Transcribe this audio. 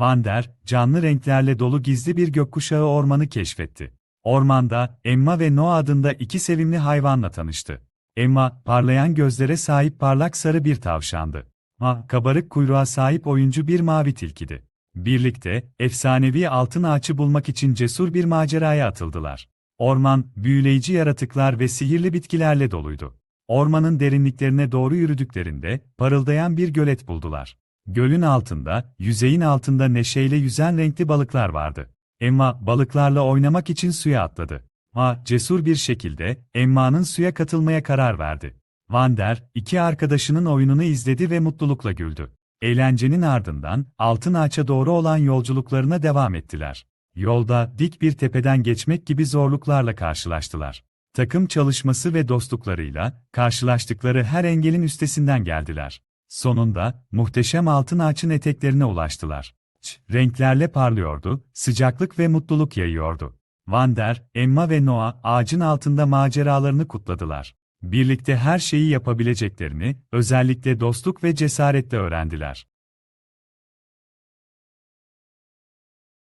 Van der, canlı renklerle dolu gizli bir gökkuşağı ormanı keşfetti. Ormanda, Emma ve Noah adında iki sevimli hayvanla tanıştı. Emma, parlayan gözlere sahip parlak sarı bir tavşandı. Ma, kabarık kuyruğa sahip oyuncu bir mavi tilkidi. Birlikte, efsanevi altın ağaçı bulmak için cesur bir maceraya atıldılar. Orman, büyüleyici yaratıklar ve sihirli bitkilerle doluydu. Ormanın derinliklerine doğru yürüdüklerinde, parıldayan bir gölet buldular. Gölün altında, yüzeyin altında neşeyle yüzen renkli balıklar vardı. Emma, balıklarla oynamak için suya atladı. Ma, cesur bir şekilde, Emma'nın suya katılmaya karar verdi. Van der, iki arkadaşının oyununu izledi ve mutlulukla güldü. Eğlencenin ardından, altın ağaça doğru olan yolculuklarına devam ettiler. Yolda, dik bir tepeden geçmek gibi zorluklarla karşılaştılar. Takım çalışması ve dostluklarıyla, karşılaştıkları her engelin üstesinden geldiler. Sonunda, muhteşem altın ağaçın eteklerine ulaştılar. Ç, renklerle parlıyordu, sıcaklık ve mutluluk yayıyordu. Van der, Emma ve Noah ağacın altında maceralarını kutladılar. Birlikte her şeyi yapabileceklerini, özellikle dostluk ve cesaretle öğrendiler.